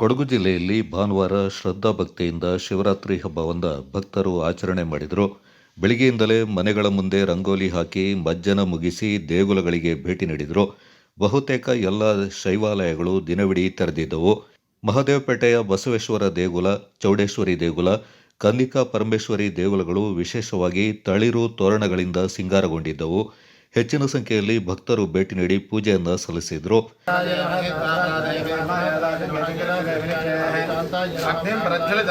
ಕೊಡಗು ಜಿಲ್ಲೆಯಲ್ಲಿ ಭಾನುವಾರ ಶ್ರದ್ಧಾ ಭಕ್ತಿಯಿಂದ ಶಿವರಾತ್ರಿ ಹಬ್ಬವನ್ನು ಭಕ್ತರು ಆಚರಣೆ ಮಾಡಿದರು. ಬೆಳಗ್ಗೆಯಿಂದಲೇ ಮನೆಗಳ ಮುಂದೆ ರಂಗೋಲಿ ಹಾಕಿ ಮಜ್ಜನ ಮುಗಿಸಿ ದೇಗುಲಗಳಿಗೆ ಭೇಟಿ ನೀಡಿದರು. ಬಹುತೇಕ ಎಲ್ಲ ಶೈವಾಲಯಗಳು ದಿನವಿಡೀ ತೆರೆದಿದ್ದವು. ಮಹದೇವಪೇಟೆಯ ಬಸವೇಶ್ವರ ದೇಗುಲ, ಚೌಡೇಶ್ವರಿ ದೇಗುಲ, ಕನ್ನಿಕಾ ಪರಮೇಶ್ವರಿ ದೇಗುಲಗಳು ವಿಶೇಷವಾಗಿ ತಳಿರು ತೋರಣಗಳಿಂದ ಸಿಂಗಾರಗೊಂಡಿದ್ದವು. ಹೆಚ್ಚಿನ ಸಂಖ್ಯೆಯಲ್ಲಿ ಭಕ್ತರು ಭೇಟಿ ನೀಡಿ ಪೂಜೆಯನ್ನು ಸಲ್ಲಿಸಿದರು. ಪ್ರಜ್ವಲಿತ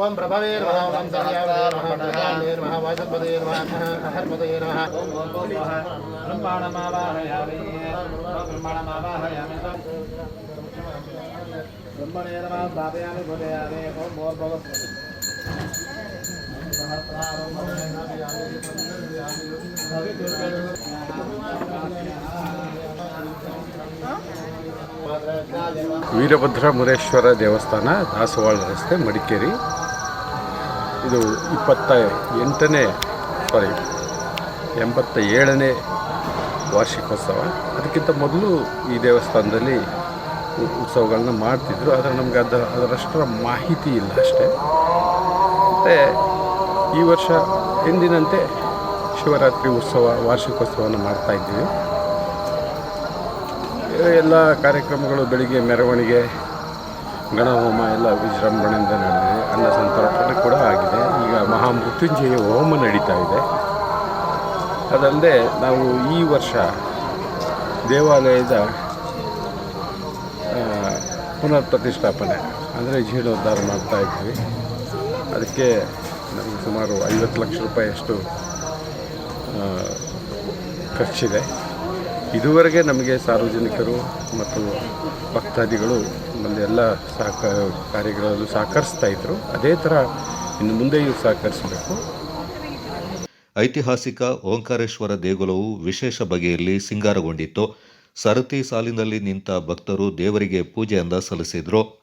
ఓం ప్రభవే నమ ఓం కళ్యాణే నమ ప్రజానే నమ వాచపదే నమ అహర్పదే నమ బ్రహ్మాణమావాహయామి బ్రహ్మాణమావాహయామి బ్రహ్మణే నమ స్థాపయామి భూతయామి ఓం భోర్భవస్వతి ವೀರಭದ್ರ ಮುರೇಶ್ವರ ದೇವಸ್ಥಾನ ದಾಸವಾಳ ರಸ್ತೆ ಮಡಿಕೇರಿ ಇದು ಇಪ್ಪತ್ತ ಎಂಟನೇ ಸಾರಿ ಎಂಬತ್ತ ಏಳನೇ ವಾರ್ಷಿಕೋತ್ಸವ. ಅದಕ್ಕಿಂತ ಮೊದಲು ಈ ದೇವಸ್ಥಾನದಲ್ಲಿ ಉತ್ಸವಗಳನ್ನ ಮಾಡ್ತಿದ್ರು, ಆದರೆ ನಮಗೆ ಅದ ಅದರಷ್ಟರ ಮಾಹಿತಿ ಇಲ್ಲ ಅಷ್ಟೇ. ಮತ್ತು ಈ ವರ್ಷ ಎಂದಿನಂತೆ ಶಿವರಾತ್ರಿ ಉತ್ಸವ, ವಾರ್ಷಿಕೋತ್ಸವವನ್ನು ಮಾಡ್ತಾಯಿದ್ದೀವಿ ಎಲ್ಲ ಕಾರ್ಯಕ್ರಮಗಳು ಬೆಳಿಗ್ಗೆ, ಮೆರವಣಿಗೆ ಗಣಹೋಮ ಎಲ್ಲ ವಿಜೃಂಭಣೆಯಿಂದ ನಡೆದಿದೆ. ಅನ್ನ ಸಂತರ್ಪಣೆ ಕೂಡ ಆಗಿದೆ. ಈಗ ಮಹಾಮೃತ್ಯುಂಜಯ ಹೋಮ ನಡೀತಾ ಇದೆ. ಅದಲ್ಲದೆ ನಾವು ಈ ವರ್ಷ ದೇವಾಲಯದ ಪುನರ್ ಪ್ರತಿಷ್ಠಾಪನೆ, ಅಂದರೆ ಜೀರ್ಣೋದ್ಧಾರ ಮಾಡ್ತಾ ಇದ್ವಿ ಅದಕ್ಕೆ ನಮಗೆ ಸುಮಾರು ಐವತ್ತು ಲಕ್ಷ ರೂಪಾಯಿಯಷ್ಟು ಖರ್ಚಿದೆ. ಇದುವರೆಗೆ ನಮಗೆ ಸಾರ್ವಜನಿಕರು ಮತ್ತು ಭಕ್ತಾದಿಗಳು ನಮ್ಮಲ್ಲಿ ಎಲ್ಲ ಸಹಕ ಕಾರ್ಯಗಳಲ್ಲೂ ಸಹಕರಿಸ್ತಾ ಇದ್ದರು ಅದೇ ಥರ ಇನ್ನು ಮುಂದೆಯೂ ಸಹಕರಿಸಬೇಕು. ಐತಿಹಾಸಿಕ ಓಂಕಾರೇಶ್ವರ ದೇಗುಲವು ವಿಶೇಷ ಬಗೆಯಲ್ಲಿ ಸಿಂಗಾರಗೊಂಡಿತ್ತು. ಸರತಿ ಸಾಲಿನಲ್ಲಿ ನಿಂತ ಭಕ್ತರು ದೇವರಿಗೆ ಪೂಜೆಯಿಂದ ಸಲ್ಲಿಸಿದರು.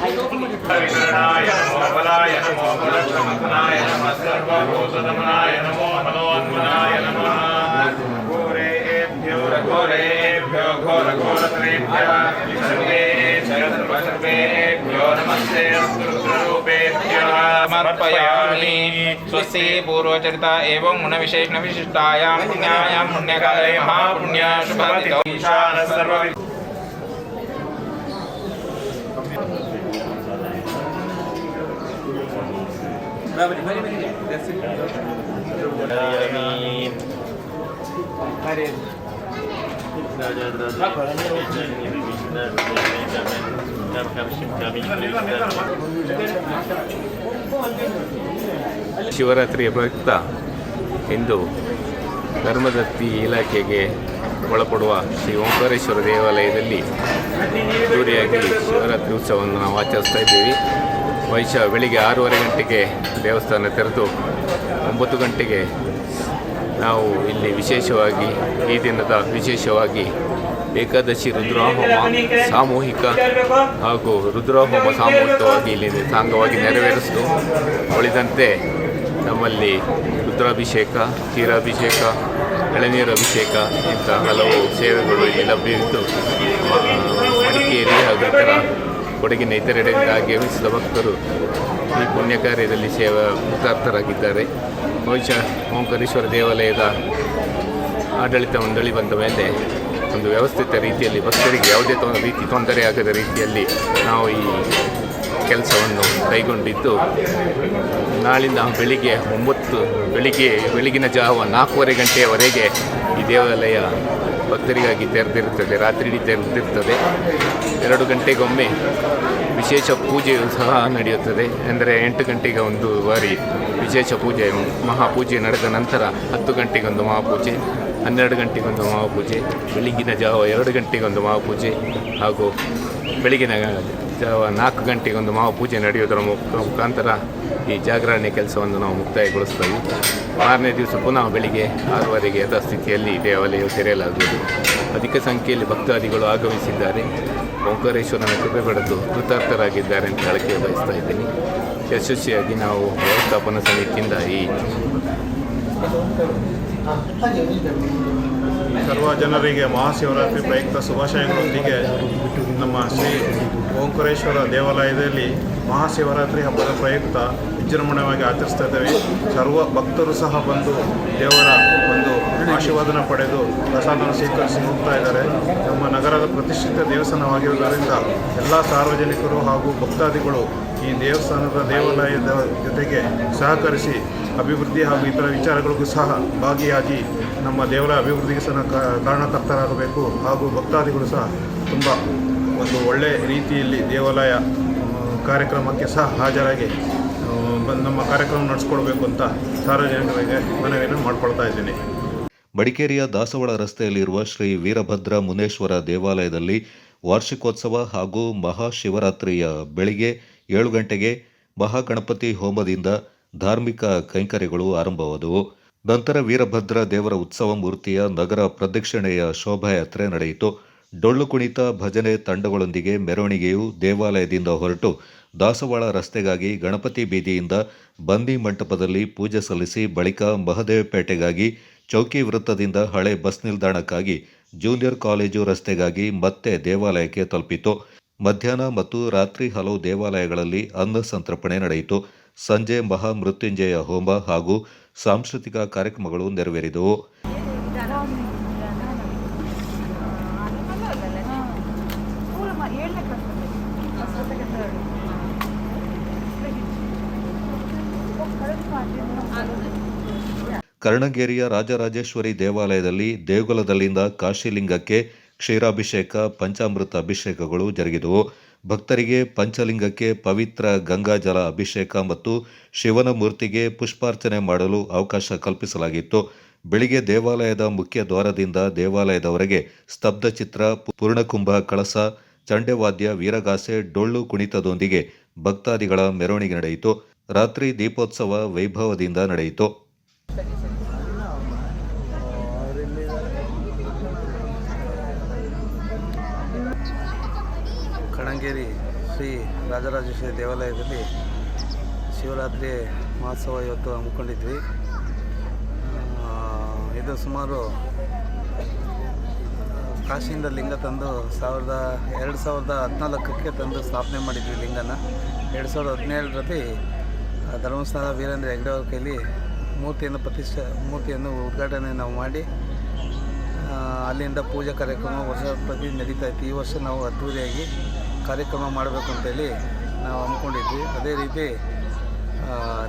विकरणाय नमो बलाय नमो सर्वभूतदमनाय नमो मनोन्मनाय नमः घोरेभ्यो घोरेभ्यो घोरघोरतरेभ्यः सर्वे नमस्ते रुद्ररूपेभ्यः समर्पयामि स्वस्ति पूर्वचरिता एवं गुणविशेषणविशिष्टायां पुण्यायां पुण्यकाले महापुण्य शुभतिथौ ईशान ಶಿವರಾತ್ರಿಯ ಪ್ರಯುಕ್ತ ಇಂದು ಧರ್ಮದತ್ತಿ ಇಲಾಖೆಗೆ ಒಳಪಡುವ ಶ್ರೀ ಓಂಕಾರೇಶ್ವರ ದೇವಾಲಯದಲ್ಲಿ ಅದ್ದೂರಿಯಾಗಿ ಶಿವರಾತ್ರಿ ಉತ್ಸವವನ್ನು ನಾವು ಆಚರಿಸ್ತಾ ಇದ್ದೀವಿ. ವೈಶ ಬೆಳಿಗ್ಗೆ ಆರೂವರೆ ಗಂಟೆಗೆ ದೇವಸ್ಥಾನ ತೆರೆದು ಒಂಬತ್ತು ಗಂಟೆಗೆ ನಾವು ಇಲ್ಲಿ ವಿಶೇಷವಾಗಿ ಈ ದಿನದ ವಿಶೇಷವಾಗಿ ಏಕಾದಶಿ ರುದ್ರಹೋಮ ಸಾಮೂಹಿಕ ಹಾಗೂ ರುದ್ರಹೋಮ ಸಾಮೂಹಿಕವಾಗಿ ಇಲ್ಲಿ ಸಾಂಗವಾಗಿ ನೆರವೇರಿಸಿತು. ಉಳಿದಂತೆ ನಮ್ಮಲ್ಲಿ ರುದ್ರಾಭಿಷೇಕ, ಕ್ಷೀರಾಭಿಷೇಕ ಎಳನೀರು ಅಭಿಷೇಕ ಇಂಥ ಹಲವು ಸೇವೆಗಳು ಇಲ್ಲಿ ಲಭ್ಯವಿದ್ದು ಮಡಿಕೇರಿ ಹಾಗೂ ಇತರ ಕೊಡಗಿನ ಇತರೆಡೆಯಿಂದ ಆಗಮಿಸಿದ ಭಕ್ತರು ಈ ಪುಣ್ಯ ಕಾರ್ಯದಲ್ಲಿ ಸೇವಾ ಕೃತಾರ್ಥರಾಗಿದ್ದಾರೆ ಬಹುಶಃ ಓಂಕರೇಶ್ವರ ದೇವಾಲಯದ ಆಡಳಿತ ಮಂಡಳಿ ಬಂದ ಮೇಲೆ ಒಂದು ವ್ಯವಸ್ಥಿತ ರೀತಿಯಲ್ಲಿ ಭಕ್ತರಿಗೆ ಯಾವುದೇ ರೀತಿ ತೊಂದರೆ ಆಗದ ರೀತಿಯಲ್ಲಿ ನಾವು ಈ ಕೆಲಸವನ್ನು ಕೈಗೊಂಡಿದ್ದು. ನಾಳಿಂದ ಬೆಳಿಗ್ಗೆ ಒಂಬತ್ತು, ಬೆಳಿಗ್ಗೆ, ಬೆಳಗಿನ ಜಾವ ನಾಲ್ಕೂವರೆ ಗಂಟೆಯವರೆಗೆ ಈ ದೇವಾಲಯ ಭಕ್ತರಿಗಾಗಿ ತೆರೆದಿರುತ್ತದೆ. ರಾತ್ರಿ ತೆರೆದಿರ್ತದೆ ಎರಡು ಗಂಟೆಗೊಮ್ಮೆ ವಿಶೇಷ ಪೂಜೆಯು ಸಹ ನಡೆಯುತ್ತದೆ. ಅಂದರೆ ಎಂಟು ಗಂಟೆಗೆ ಒಂದು ಬಾರಿ ವಿಶೇಷ ಪೂಜೆ, ಮಹಾಪೂಜೆ ನಡೆದ ನಂತರ ಹತ್ತು ಗಂಟೆಗೊಂದು ಮಹಾಪೂಜೆ, ಹನ್ನೆರಡು ಗಂಟೆಗೊಂದು ಮಹಾಪೂಜೆ ಬೆಳಗಿನ ಜಾವ ಎರಡು ಗಂಟೆಗೊಂದು ಮಹಾಪೂಜೆ ಹಾಗೂ ಬೆಳಗಿನ ನಾಲ್ಕು ಗಂಟೆಗೊಂದು ಮಹಾಪೂಜೆ ನಡೆಯುವುದರ ಮುಖ ಮುಖಾಂತರ ಈ ಜಾಗರಣೆ ಕೆಲಸವನ್ನು ನಾವು ಮುಕ್ತಾಯಗೊಳಿಸ್ತೇವೆ. ಮಾರನೇ ದಿವಸ ಪುನಃ ಬೆಳಿಗ್ಗೆ ಆರೂವರೆಗೆ ಯಥಾಸ್ಥಿತಿಯಲ್ಲಿ ದೇವಾಲಯವು ತೆರೆಯಲಾಗುವುದು. ಅಧಿಕ ಸಂಖ್ಯೆಯಲ್ಲಿ ಭಕ್ತಾದಿಗಳು ಆಗಮಿಸಿದ್ದಾರೆ. ಓಂಕಾರೇಶ್ವರನ ಕೃಪೆ ಪಡೆದು ಕೃತಾರ್ಥರಾಗಿದ್ದಾರೆ ಅಂತ ಹೇಳಕ್ಕೆ ಬಯಸ್ತಾ ಇದ್ದೀನಿ. ಯಶಸ್ವಿಯಾಗಿ ನಾವು ವ್ಯವಸ್ಥಾಪನಾ ಸಮಿತಿಯಿಂದ ಈ ಸರ್ವ ಜನರಿಗೆ ಮಹಾಶಿವರಾತ್ರಿ ಪ್ರಯುಕ್ತ ಶುಭಾಶಯಗಳೊಂದಿಗೆ ನಮ್ಮ ಶ್ರೀ ಓಂಕಾರೇಶ್ವರ ದೇವಾಲಯದಲ್ಲಿ ಮಹಾಶಿವರಾತ್ರಿ ಹಬ್ಬದ ಪ್ರಯುಕ್ತ ವಿಜೃಂಭಣೆಯಾಗಿ ಆಚರಿಸ್ತಾ ಇದ್ದೇವೆ ಸರ್ವ ಭಕ್ತರು ಸಹ ಬಂದು ದೇವರ ಒಂದು ಆಶೀರ್ವಾದನ ಪಡೆದು ಪ್ರಸಾದವನ್ನು ಸ್ವೀಕರಿಸಿ ಹೋಗ್ತಾ ಇದ್ದಾರೆ. ನಮ್ಮ ನಗರದ ಪ್ರತಿಷ್ಠಿತ ದೇವಸ್ಥಾನವಾಗಿರುವುದರಿಂದ ಎಲ್ಲ ಸಾರ್ವಜನಿಕರು ಹಾಗೂ ಭಕ್ತಾದಿಗಳು ಈ ದೇವಸ್ಥಾನದ ದೇವಾಲಯದ ಜೊತೆಗೆ ಸಹಕರಿಸಿ ಅಭಿವೃದ್ಧಿ ಹಾಗೂ ಇತರ ವಿಚಾರಗಳಿಗೂ ಸಹ ಭಾಗಿಯಾಗಿ ನಮ್ಮ ದೇವರ ಅಭಿವೃದ್ಧಿಗೆ ಸಹ ಕಾರಣಕರ್ತರಾಗಬೇಕು ಹಾಗೂ ಭಕ್ತಾದಿಗಳು ಸಹ ತುಂಬ ಒಂದು ಒಳ್ಳೆಯ ರೀತಿಯಲ್ಲಿ ದೇವಾಲಯ ಕಾರ್ಯಕ್ರಮಕ್ಕೆ ಸಹ ಹಾಜರಾಗಿ ನಮ್ಮ ಕಾರ್ಯಕ್ರಮ ನಡೆಸ್ಕೊಡ್ಬೇಕು ಅಂತ ಸಾರ್ವಜನಿಕರಿಗೆ ಮನವಿಯನ್ನು ಮಾಡ್ಕೊಳ್ತಾ ಇದ್ದೀನಿ. ಮಡಿಕೇರಿಯ ದಾಸವಾಳ ರಸ್ತೆಯಲ್ಲಿರುವ ಶ್ರೀ ವೀರಭದ್ರ ಮುನೇಶ್ವರ ದೇವಾಲಯದಲ್ಲಿ ವಾರ್ಷಿಕೋತ್ಸವ ಹಾಗೂ ಮಹಾಶಿವರಾತ್ರಿಯ ಬೆಳಿಗ್ಗೆ ಏಳು ಗಂಟೆಗೆ ಮಹಾಗಣಪತಿ ಹೋಮದಿಂದ ಧಾರ್ಮಿಕ ಕೈಂಕರ್ಯಗಳು ಆರಂಭವಾದವು. ನಂತರ ವೀರಭದ್ರ ದೇವರ ಉತ್ಸವ ಮೂರ್ತಿಯ ನಗರ ಪ್ರದಕ್ಷಿಣೆಯ ಶೋಭಾಯಾತ್ರೆ ನಡೆಯಿತು. ಡೊಳ್ಳು ಕುಣಿತ ಭಜನೆ ತಂಡಗಳೊಂದಿಗೆ ಮೆರವಣಿಗೆಯು ದೇವಾಲಯದಿಂದ ಹೊರಟು ದಾಸವಾಳ ರಸ್ತೆಗಾಗಿ ಗಣಪತಿ ಬೀದಿಯಿಂದ ಬಂದಿ ಮಂಟಪದಲ್ಲಿ ಪೂಜೆ ಸಲ್ಲಿಸಿ ಬಳಿಕ ಮಹದೇವಪೇಟೆಗಾಗಿ ಚೌಕಿ ವೃತ್ತದಿಂದ ಹಳೆ ಬಸ್ ನಿಲ್ದಾಣಕ್ಕಾಗಿ ಜೂನಿಯರ್ ಕಾಲೇಜು ರಸ್ತೆಗಾಗಿ ಮತ್ತೆ ದೇವಾಲಯಕ್ಕೆ ತಲುಪಿತು. ಮಧ್ಯಾಹ್ನ ಮತ್ತು ರಾತ್ರಿ ಹಲವು ದೇವಾಲಯಗಳಲ್ಲಿ ಅನ್ನ ಸಂತರ್ಪಣೆ ನಡೆಯಿತು. ಸಂಜೆ ಮಹಾಮೃತ್ಯುಂಜಯ ಹೋಮ ಹಾಗೂ ಸಾಂಸ್ಕೃತಿಕ ಕಾರ್ಯಕ್ರಮಗಳು ನೆರವೇರಿದವು. ಕರ್ಣಗೇರಿಯ ರಾಜರಾಜೇಶ್ವರಿ ದೇವಾಲಯದಲ್ಲಿ ದೇಗುಲದಲ್ಲಿಂದ ಕಾಶಿಲಿಂಗಕ್ಕೆ ಕ್ಷೀರಾಭಿಷೇಕ, ಪಂಚಾಮೃತ ಅಭಿಷೇಕಗಳು ಜರುಗಿದವು. ಭಕ್ತರಿಗೆ ಪಂಚಲಿಂಗಕ್ಕೆ ಪವಿತ್ರ ಗಂಗಾಜಲ ಅಭಿಷೇಕ ಮತ್ತು ಶಿವನ ಮೂರ್ತಿಗೆ ಪುಷ್ಪಾರ್ಚನೆ ಮಾಡಲು ಅವಕಾಶ ಕಲ್ಪಿಸಲಾಗಿತ್ತು. ಬೆಳಿಗ್ಗೆ ದೇವಾಲಯದ ಮುಖ್ಯ ದ್ವಾರದಿಂದ ದೇವಾಲಯದವರೆಗೆ ಸ್ತಬ್ಧ ಚಿತ್ರ ಪೂರ್ಣಕುಂಭ, ಕಳಸ ಚಂಡೆವಾದ್ಯ ವೀರಗಾಸೆ ಡೊಳ್ಳು ಕುಣಿತದೊಂದಿಗೆ ಭಕ್ತಾದಿಗಳ ಮೆರವಣಿಗೆ ನಡೆಯಿತು. ರಾತ್ರಿ ದೀಪೋತ್ಸವ ವೈಭವದಿಂದ ನಡೆಯಿತು. ಕಣಂಗೇರಿ ಶ್ರೀ ರಾಜರಾಜೇಶ್ವರಿ ದೇವಾಲಯದಲ್ಲಿ ಶಿವರಾತ್ರಿ ಮಹೋತ್ಸವ ಇವತ್ತು ಹಮ್ಮಿಕೊಂಡಿದ್ವಿ. ಇದು ಸುಮಾರು ಕಾಶಿಯಿಂದ ಲಿಂಗ ತಂದು ಸಾವಿರದ ಎರಡು ಸಾವಿರದ ಹದಿನಾಲ್ಕಕ್ಕೆ ತಂದು ಸ್ಥಾಪನೆ ಮಾಡಿದ್ವಿ ಲಿಂಗನ. ಎರಡು ಸಾವಿರದ ಹದಿನೇಳರಲ್ಲಿ ಧರ್ಮಸ್ಥಳ ವೀರೇಂದ್ರ ಹೆಗ್ಡೆ ಅವ್ರ ಕೈಲಿ ಮೂರ್ತಿಯನ್ನು ಪ್ರತಿಷ್ಠೆ, ಮೂರ್ತಿಯನ್ನು ಉದ್ಘಾಟನೆ ನಾವು ಮಾಡಿ ಅಲ್ಲಿಂದ ಪೂಜಾ ಕಾರ್ಯಕ್ರಮ ವರ್ಷ ಪ್ರತಿ ನಡೀತಾ ಇತ್ತು. ಈ ವರ್ಷ ನಾವು ಅದ್ಧೂರಿಯಾಗಿ ಕಾರ್ಯಕ್ರಮ ಮಾಡಬೇಕು ಅಂತೇಳಿ ನಾವು ಅಂದ್ಕೊಂಡಿದ್ವಿ. ಅದೇ ರೀತಿ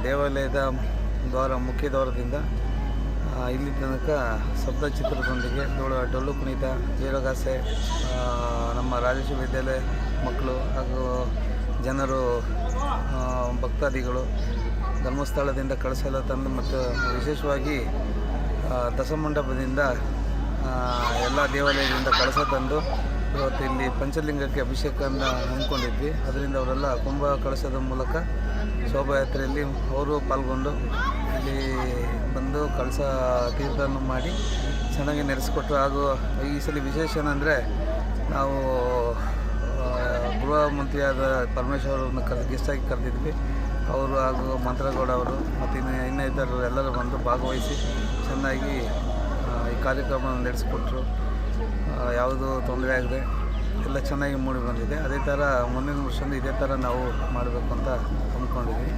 ದೇವಾಲಯದ ದ್ವಾರ, ಮುಖ್ಯ ದ್ವಾರದಿಂದ ಇಲ್ಲಿ ತನಕ ಸಪ್ತ ಚಿತ್ರದೊಂದಿಗೆ ಡೊಳ್ಳು ಡೊಳ್ಳು ಕುಣಿತ ಜೀರಗಾಸೆ ನಮ್ಮ ರಾಜೇಶ್ವರ ವಿದ್ಯಾಲಯ ಮಕ್ಕಳು ಹಾಗೂ ಜನರು ಭಕ್ತಾದಿಗಳು ಧರ್ಮಸ್ಥಳದಿಂದ ಕಳಸೆಲ್ಲ ತಂದು ಮತ್ತು ವಿಶೇಷವಾಗಿ ದಸಮಂಡಪದಿಂದ ಎಲ್ಲ ದೇವಾಲಯದಿಂದ ಕಳಸ ತಂದು ಇವತ್ತು ಇಲ್ಲಿ ಪಂಚಲಿಂಗಕ್ಕೆ ಅಭಿಷೇಕವನ್ನು ಹಮ್ಮಿಕೊಂಡಿದ್ವಿ. ಅದರಿಂದ ಅವರೆಲ್ಲ ಕುಂಭ ಕಳಸದ ಮೂಲಕ ಶೋಭಾಯಾತ್ರೆಯಲ್ಲಿ ಅವರು ಪಾಲ್ಗೊಂಡು ಇಲ್ಲಿ ಬಂದು ಕಳಸ ತೀರ್ಥವನ್ನು ಮಾಡಿ ಚೆನ್ನಾಗಿ ನಡೆಸಿಕೊಟ್ರು ಹಾಗೂ ಈ ಸಲ ವಿಶೇಷ ಏನಂದರೆ ನಾವು ಗೃಹ ಮಂತ್ರಿಯಾದ ಪರಮೇಶ್ವರ್ ಅವರನ್ನು ಕರೆದು ಗೆಸ್ಟಾಗಿ ಕರೆದಿದ್ವಿ. ಅವರು ಹಾಗೂ ಮಂತ್ರಗೌಡ ಅವರು, ಮತ್ತು ಇನ್ನು, ಇನ್ನೂ ಇದ್ದರು ಎಲ್ಲರೂ ಬಂದು ಭಾಗವಹಿಸಿ ಚೆನ್ನಾಗಿ ಈ ಕಾರ್ಯಕ್ರಮವನ್ನು ನಡೆಸಿಕೊಟ್ರು ಯಾವುದು ತೊಂದರೆ ಆಗದೆ ಎಲ್ಲ ಚೆನ್ನಾಗಿ ಮೂಡಿ ಬಂದಿದೆ. ಅದೇ ಥರ ಮುಂದಿನ ವರ್ಷದಿಂದ ಇದೇ ಥರ ನಾವು ಮಾಡಬೇಕು ಅಂತ ಅಂದ್ಕೊಂಡಿದ್ವಿ.